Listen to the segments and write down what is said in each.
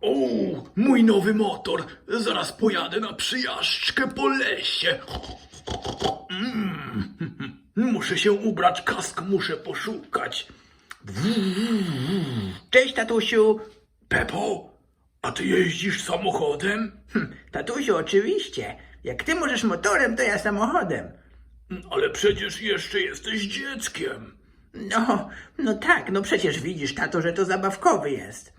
O, mój nowy motor. Zaraz pojadę na przyjażdżkę po lesie. Mm, muszę się ubrać, kask muszę poszukać. Cześć, tatusiu. Pepo, a ty jeździsz samochodem? Hm, Tatusiu, oczywiście. Jak ty możesz motorem, to ja samochodem. Ale przecież jeszcze jesteś dzieckiem. No, no tak, no przecież widzisz, tato, że to zabawkowy jest.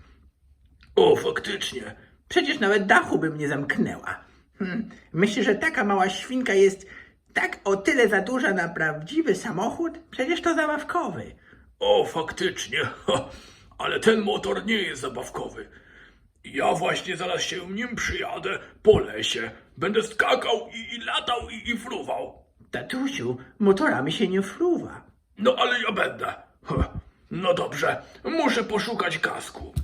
O, faktycznie. Przecież nawet dachu bym nie zamknęła. Hm, myślę, że taka mała świnka jest tak o tyle za duża na prawdziwy samochód? Przecież to zabawkowy. O, faktycznie. Ha, ale ten motor nie jest zabawkowy. Ja właśnie zaraz się nim przyjadę po lesie. Będę skakał i, i latał i, i fruwał. Tatusiu, motorami się nie fruwa. No ale ja będę. Ha, No dobrze, muszę poszukać kasku.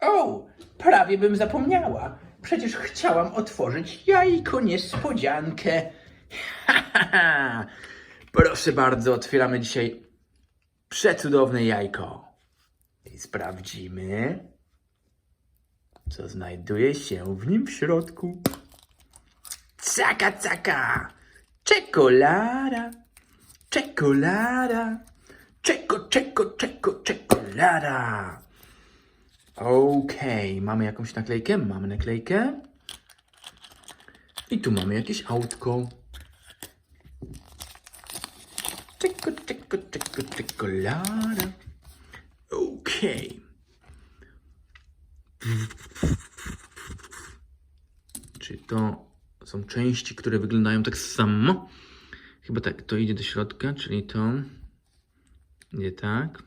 O, prawie bym zapomniała. Przecież chciałam otworzyć jajko niespodziankę. Ha, ha, ha. Proszę bardzo, otwieramy dzisiaj przecudowne jajko. I sprawdzimy, co znajduje się w nim w środku. Caka, caka! Czekolada! Czekolada! Czeko, czeko, czeko, czekolada! Okej, mamy jakąś naklejkę? Mamy naklejkę. I tu mamy jakieś autko. Czeko, czeko, czeko, czekolada. Okej. Czy to są części, które wyglądają tak samo? Chyba tak, to idzie do środka, czyli to idzie tak.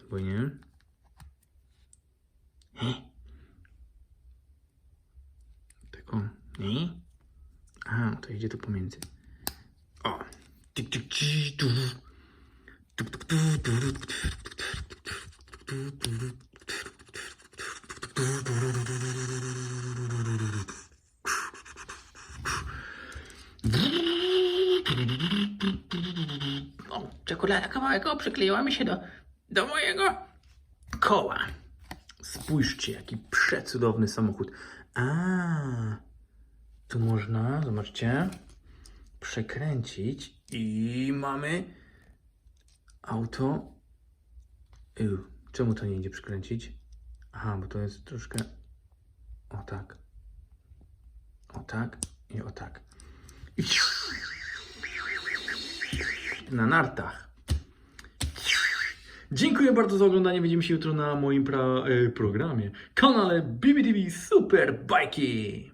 Albo nie. Tak o, nie? A, to idzie tu pomiędzy. O. Tyk, tyk, ci, tu. Tuk, tuk, tu, tu, tu, tu, tu, tu, tu, O, czekolada kawałek przykleiła mi się do, do mojego koła. Spójrzcie, jaki przecudowny samochód. A, tu można, zobaczcie, przekręcić i mamy auto. Ew, czemu to nie idzie przekręcić? Aha, bo to jest troszkę. O tak. O tak i o tak. I na nartach. Dziękuję bardzo za oglądanie. Widzimy się jutro na moim pra- e, programie, kanale BBTV Super Bajki.